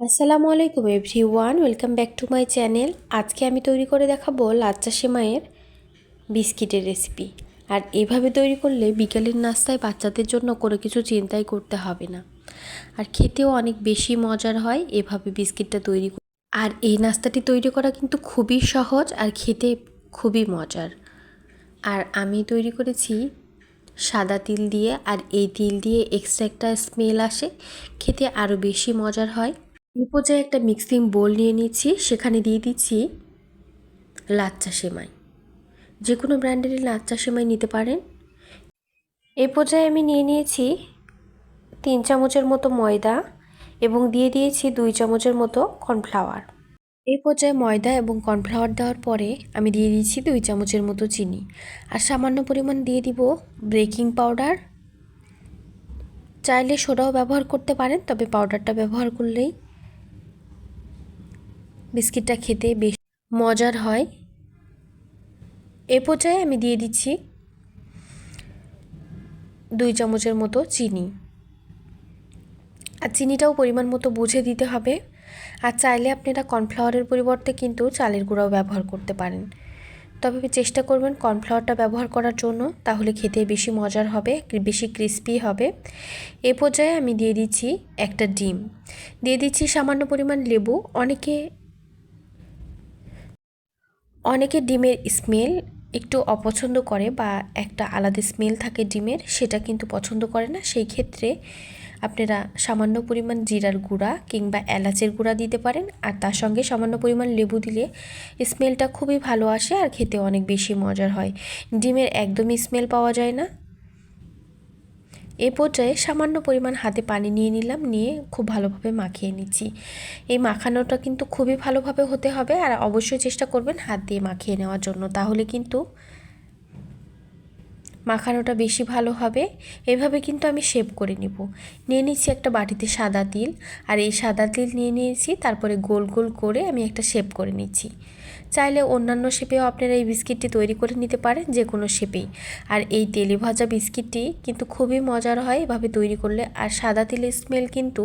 আসসালামু আলাইকুম everyone welcome back to my channel. আজকে আমি তৈরি করে দেখাবো লাচ্চা সেমাইয়ের বিস্কিটের রেসিপি। আর এভাবে তৈরি করলে বিকেলের নাস্তায় বাচ্চাদের জন্য কোনো কিছু চিন্তাই করতে হবে না। আর খেতেও অনেক বেশি মজার হয় এভাবে বিস্কিটটা তৈরি আর এই নাস্তাটি তৈরি করা কিন্তু খুবই সহজ আর খেতে খুবই মজার। আর আমি তৈরি করেছি সাদা তিল দিয়ে, আর এই তিল দিয়ে এক্সট্রা একটা স্মেল আসে। খেতে আরও বেশি মজার হয়। এই পর্যায়ে একটা মিক্সিং বোল নিয়ে নিচ্ছি, সেখানে দিয়ে দিচ্ছি লাচ্চা সেমাই। যে কোনো ব্র্যান্ডেরই লাচ্চা সেমাই নিতে পারেন। এই পর্যায়ে আমি নিয়ে নিয়েছি তিন চামচের মতো ময়দা এবং দিয়ে দিয়েছি দুই চামচের মতো কর্নফ্লাওয়ার এই পর্যায়ে ময়দা এবং কর্নফ্লাওয়ার দেওয়ার পরে আমি দিয়ে দিচ্ছি দুই চামচের মতো চিনি। আর সামান্য পরিমাণ দিয়ে দিব বেকিং পাউডার চাইলে সোডাও ব্যবহার করতে পারেন, তবে পাউডারটা ব্যবহার করলেই বিস্কিটটা খেতে বেশ মজার হয়। এ পর্যায়ে আমি দিয়ে দিচ্ছি দুই চামচের মতো চিনি। আর চিনিটাও পরিমাণ মতো বুঝে দিতে হবে। আর চাইলে আপনারা কর্নফ্লাওয়ারের পরিবর্তে কিন্তু চালের গুঁড়াও ব্যবহার করতে পারেন। তবে চেষ্টা করবেন কর্নফ্লাওয়ারটা ব্যবহার করার জন্য, তাহলে খেতে বেশি মজার হবে বেশি ক্রিস্পি হবে। এ পর্যায়ে আমি দিয়ে দিচ্ছি একটা ডিম। দিয়ে দিচ্ছি সামান্য পরিমাণ লেবু। অনেকে অনেকে ডিমের স্মেল একটু অপছন্দ করে বা একটা আলাদা স্মেল থাকে ডিমের, সেটা কিন্তু পছন্দ করে না। সেই ক্ষেত্রে আপনারা সামান্য পরিমাণ জিরার গুঁড়া কিংবা এলাচের গুঁড়া দিতে পারেন। আর তার সঙ্গে সামান্য পরিমাণ লেবু দিলে স্মেলটা খুবই ভালো আসে আর খেতে অনেক বেশি মজার হয়। ডিমের একদমই স্মেল পাওয়া যায় না। এ পর্যায়ে সামান্য পরিমাণ হাতে পানি নিয়ে নিলাম, নিয়ে খুব ভালোভাবে মাখিয়ে নিচ্ছি। এই মাখানোটা কিন্তু খুবই ভালোভাবে হতে হবে আর অবশ্যই চেষ্টা করবেন হাত দিয়ে মাখিয়ে নেওয়ার জন্য। তাহলে কিন্তু মাখানোটা বেশি ভালো হবে। এভাবে কিন্তু আমি শেপ করে নিব। নিয়ে নিচ্ছি একটা বাটিতে সাদা তিল, আর এই সাদা তিল নিয়ে নিয়েছি, তারপরে গোল গোল করে আমি একটা শেপ করে নিচ্ছি। চাইলে অন্যান্য শেপেও আপনারা এই বিস্কিটটি তৈরি করে নিতে পারেন যে কোনো শেপেই। আর এই তেলে ভাজা বিস্কিটটি কিন্তু খুবই মজার হয় এভাবে তৈরি করলে। আর সাদা তিলের স্মেল কিন্তু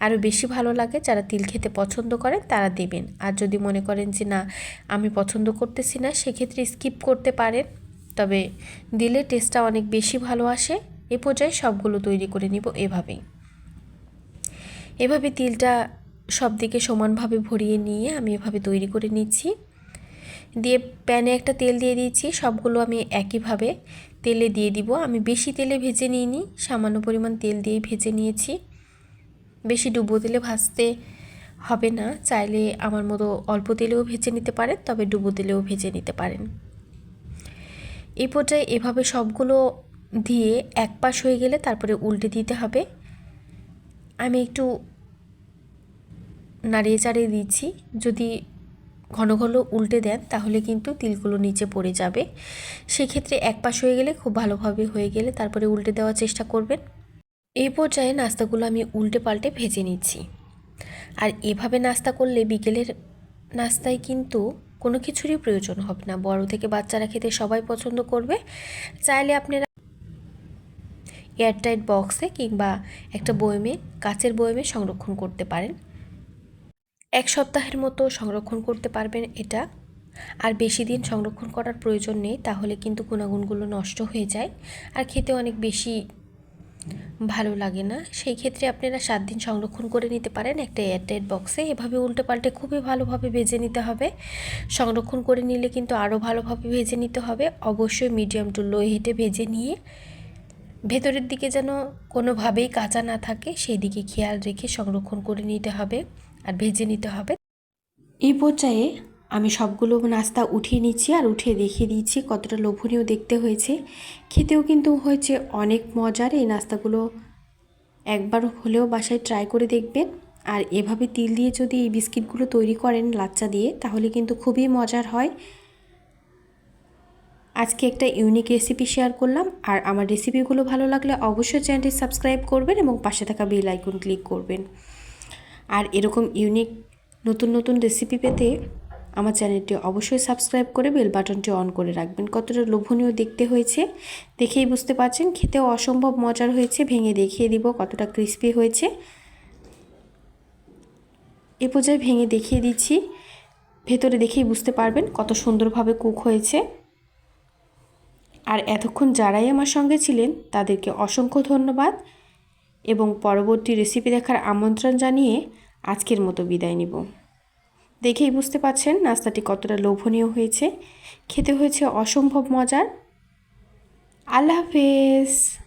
আরও বেশি ভালো লাগে। যারা তিল খেতে পছন্দ করেন, তারা দেবেন। আর যদি মনে করেন যে, না, আমি পছন্দ করতেছি না, সেক্ষেত্রে স্কিপ করতে পারেন। তবে দিলে টেস্টটা অনেক বেশি ভালো আসে। এ পর্যায়ে সবগুলো তৈরি করে নিব এভাবেই। এভাবে তিলটা সব দিকে সমানভাবে ভরিয়ে নিয়ে আমি এভাবে তৈরি করে নিচ্ছি। দিয়ে প্যানে একটা তেল দিয়ে দিচ্ছি, সবগুলো আমি একইভাবে তেলে দিয়ে দিব। আমি বেশি তেলে ভেজে নিইনি, সামান্য পরিমাণ তেল দিয়ে ভেজে নিয়েছি। বেশি ডুবো তেলে ভাজতে হবে না, চাইলে আমার মতো অল্প তেলেও ভেজে নিতে পারেন, তবে ডুবো তেলেও ভেজে নিতে পারেন। এই পর্যায়ে এভাবে সবগুলো দিয়ে এক পাশ হয়ে গেলে তারপরে উল্টে দিতে হবে। আমি একটু নাড়িয়ে চাড়িয়ে দিচ্ছি। যদি ঘন ঘন উল্টে দেন, তাহলে কিন্তু তিলগুলো নিচে পড়ে যাবে। সেক্ষেত্রে এক পাশ হয়ে গেলে খুব ভালোভাবে হয়ে গেলে তারপরে উল্টে দেওয়ার চেষ্টা করবেন। এই পর্যায়ে নাস্তাগুলো আমি উল্টে পাল্টে ভেজে নিচ্ছি। আর এভাবে নাস্তা করলে বিকেলের নাস্তায় কিন্তু কোনো কিছুরই প্রয়োজন হবে না। বড় থেকে বাচ্চারা খেতে সবাই পছন্দ করবে। চাইলে আপনারা এয়ারটাইট বক্সে কিংবা একটা বয়মে, কাচের বয়মে সংরক্ষণ করতে পারেন। এক সপ্তাহের মতো সংরক্ষণ করতে পারবেন এটা। আর বেশি দিন সংরক্ষণ করার প্রয়োজন নেই, তাহলে কিন্তু গুণাগুণগুলো নষ্ট হয়ে যায়। আর খেতে অনেক বেশি ভালো লাগে না। সেই ক্ষেত্রে আপনারা সাত দিন সংরক্ষণ করে নিতে পারেন একটা এয়ারটাইট বক্সে। এভাবে উল্টে পাল্টে খুবই ভালোভাবে ভেজে নিতে হবে। সংরক্ষণ করে নিলে কিন্তু আরও ভালোভাবে ভেজে নিতে হবে। অবশ্যই মিডিয়াম টু লো হিটে ভেজে নিয়ে ভেতরের দিকে যেন কোনোভাবেই কাঁচা না থাকে সেই দিকে খেয়াল রেখে সংরক্ষণ করে নিতে হবে আর ভেজে নিতে হবে। এই পর্যায়ে আমি সবগুলো নাস্তা উঠিয়ে নিচ্ছি আর উঠিয়ে দেখিয়ে দিচ্ছি কতটা লোভনীয় দেখতে হয়েছে। খেতেও কিন্তু হয়েছে অনেক মজার। এই নাস্তাগুলো একবার হলেও বাসায় ট্রাই করে দেখবেন। আর এভাবে তিল দিয়ে যদি এই বিস্কিটগুলো তৈরি করেন লাচ্চা দিয়ে, তাহলে কিন্তু খুবই মজার হয়। আজকে একটা ইউনিক রেসিপি শেয়ার করলাম। আর আমার রেসিপিগুলো ভালো লাগলে অবশ্যই চ্যানেলটি সাবস্ক্রাইব করবেন এবং পাশে থাকা বেল আইকন ক্লিক করবেন। আর এরকম ইউনিক নতুন নতুন রেসিপি পেতে আমার চ্যানেলটি অবশ্যই সাবস্ক্রাইব করে বেল বাটনটি অন করে রাখবেন। কতটা লোভনীয় দেখতে হয়েছে, দেখেই বুঝতে পারছেন। খেতেও অসম্ভব মজার হয়েছে, ভেঙে দেখিয়ে দিব কতটা ক্রিস্পি হয়েছে। এ পর্যায়ে ভেঙে দেখিয়ে দিচ্ছি। ভেতরে দেখেই বুঝতে পারবেন কত সুন্দরভাবে কুক হয়েছে। আর এতক্ষণ যারাই আমার সঙ্গে ছিলেন, তাদেরকে অসংখ্য ধন্যবাদ এবং পরবর্তী রেসিপি দেখার আমন্ত্রণ জানিয়ে আজকের মতো বিদায় নিব। দেখেই বুঝতে পারছেন নাস্তাটি কতটা লোভনীয় হয়েছে। খেতে হয়েছে অসম্ভব মজার। আল্লাহ হাফেজ।